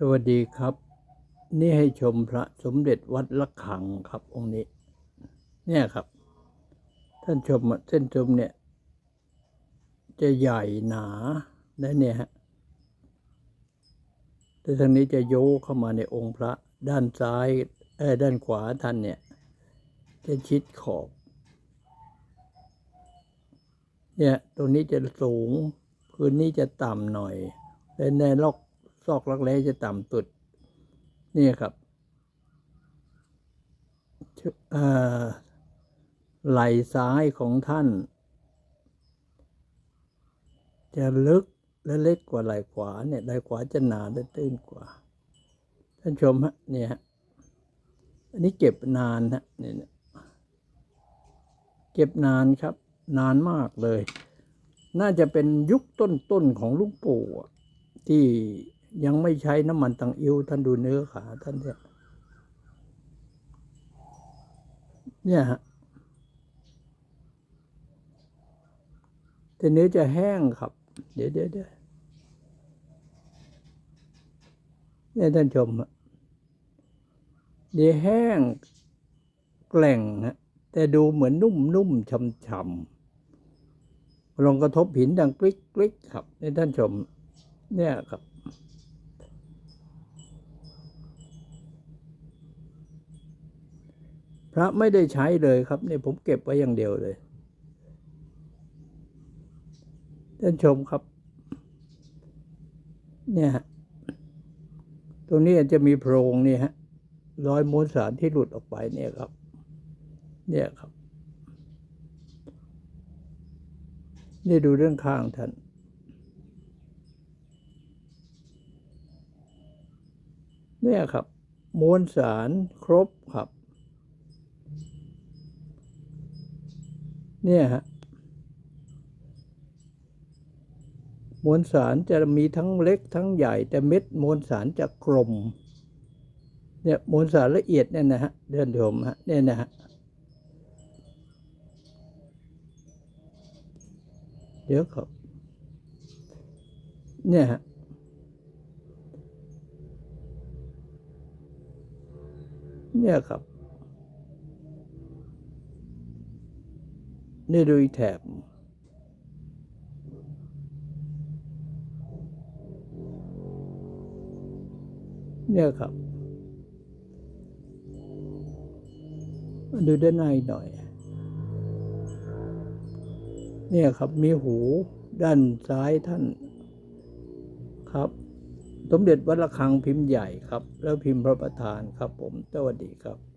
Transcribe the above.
สวัสดีครับ นี่ให้ชมพระสมเด็จวัดละขังครับองค์นี้ เนี่ยครับ ท่านชมเส้นชมเนี่ย จะใหญ่หนาและเนี่ยฮะแต่ทางนี้จะโยกเข้ามาในองค์พระด้านซ้ายเออด้านขวาท่านเนี่ย จะชิดขอบ เนี่ยตรงนี้จะสูงพื้นนี้จะต่ำหน่อยและในลอก ซอกลักแร้จะต่ำสุดนี่ครับไหล่ซ้ายของท่าน จะลึกและเล็กกว่าไหล่ขวาเนี่ยไหล่ขวาจะหนาและตื้นกว่า ท่านชมฮะเนี่ยฮะอันนี้เก็บนานฮะเนี่ยเก็บนานครับ นานมากเลย น่าจะเป็นยุคต้นๆของลุงปู่ที่ ยังไม่ใช้น้ำมันตังอิ้วท่านดูเนื้อขาท่านเนี่ยเนี่ยฮะแต่เนื้อจะแห้งครับ เดี๋ยวเดี๋ยวเดี๋ยวเนี่ยท่านชมอะเดี๋ยวแห้งแกล่งฮะแต่ดูเหมือนนุ่มนุ่มๆช่ำช่ำๆลองกระทบหินดังกริ๊กกริ๊กครับเนี่ยท่านชม เนี่ยครับ พระไม่ได้ใช้เลยครับเนี่ยผมเก็บไว้อย่างเดียวเลยท่านชมครับ เนี่ยฮะตรงนี้จะมีโพรงนี่ฮะรอยมวลสารที่หลุดออกไปเนี่ยครับ เนี่ยครับ นี่ดูเรื่องข้างท่านเนี่ยครับมวลสารครบครับ เนี่ยฮะมวลสารจะมีทั้งเล็กทั้งใหญ่ แต่เม็ดมวลสารจะกลมเนี่ยมวลสารละเอียดเนี่ยนะฮะเดินชมฮะเนี่ยนะฮะเดี๋ยวครับเนี่ยฮะเนี่ยครับ นี่ดูแถบเนี่ยครับดูด้านในหน่อยเนี่ยครับมีหูด้านซ้ายท่านครับ สมเด็จวัดระฆังพิมพ์ใหญ่ครับ แล้วพิมพ์พระประธานครับผมสวัสดีครับ